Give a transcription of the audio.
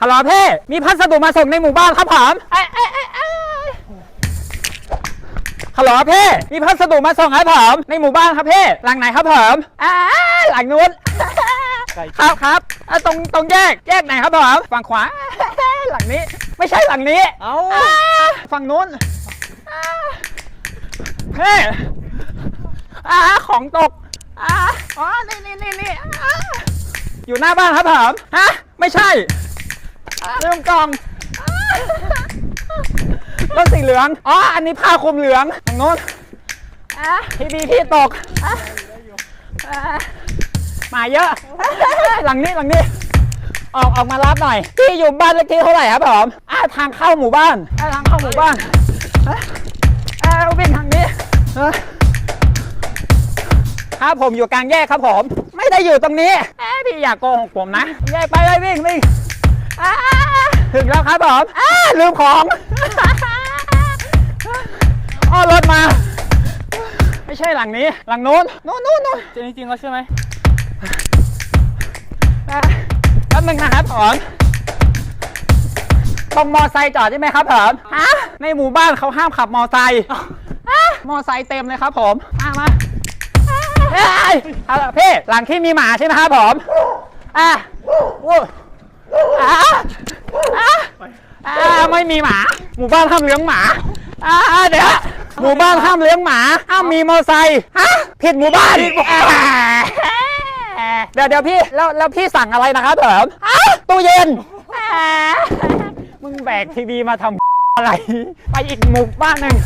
ฮัลโหลพี่ มีพัสดุมาส่งในหมู่บ้านครับผมเอ้ยเอ้ยเอ้ยเอ้ยฮัลโหลพี่ มีพัสดุมาส่งครับผมในหมู่บ้านครับพี่ หลังไหนครับผมอ่าหลังนู้น ครับครับอะตรงตรงแยก แยกไหนครับผม ฝั่งขวา หลังนี้ ไม่ใช่หลังนี้ เอาอ่าฝั่งนู้นอ่าเฮ้อ่าของตกอ่าอ๋อ นี่นี่นี่นี่อ่าอยู่หน้าบ้านครับผม ฮะ ไม่ใช่ อ่าเรื่องกล่องอ่ารถสีเหลือง อ๋อ อันนี้ผ้าคลุมเหลืองทางโน้นอ่าพี่บีพี่ตก อ่าอ่ามาเยอะ หลังนี้หลังนี้ ออกออกมารับหน่อย พี่อยู่บ้านเลขที่เท่าไหร่ครับผมอ่าทางเข้าหมู่บ้านอ่าทางเข้าหมู่บ้านอ่าอ่าวิ่งทางนี้อ่าครับผมอยู่กลางแยกครับผม ไม่ได้อยู่ตรงนี้แอบพี่อย่าโกหกผมนะ แยกไปเลยวิ่งวิ่งอ่า ถึงแล้วครับผมอ่าลืมของอ้อรถมา ไม่ใช่หลังนี้ หลังนู้นนู้นนู้นนู้นเจอจริงๆแล้วใช่ไหมแป๊บนึงนะครับผมตรงมอไซค์จอดใช่ไหมครับผมฮะในหมู่บ้านเขาห้ามขับมอไซค์ฮะมอไซค์เต็มเลยครับผมมามาเอ้ยเอาล่ะพี่หลังที่มีหมาใช่ไหมครับผมอะวู้อะอะอะ ไม่มีหมา หมู่บ้านห้ามเลี้ยงหมาอ่าเดี๋ยวหมู่บ้านห้ามเลี้ยงหมาห้ามมีมอเตอร์ไซค์ฮะผิดหมู่บ้านเดี๋ยวเดี๋ยวพี่แล้วแล้วพี่สั่งอะไรนะครับผมฮะตู้เย็นมึงแบกทีวีมาทำอะไร ไปอีกหมู่บ้านหนึ่ง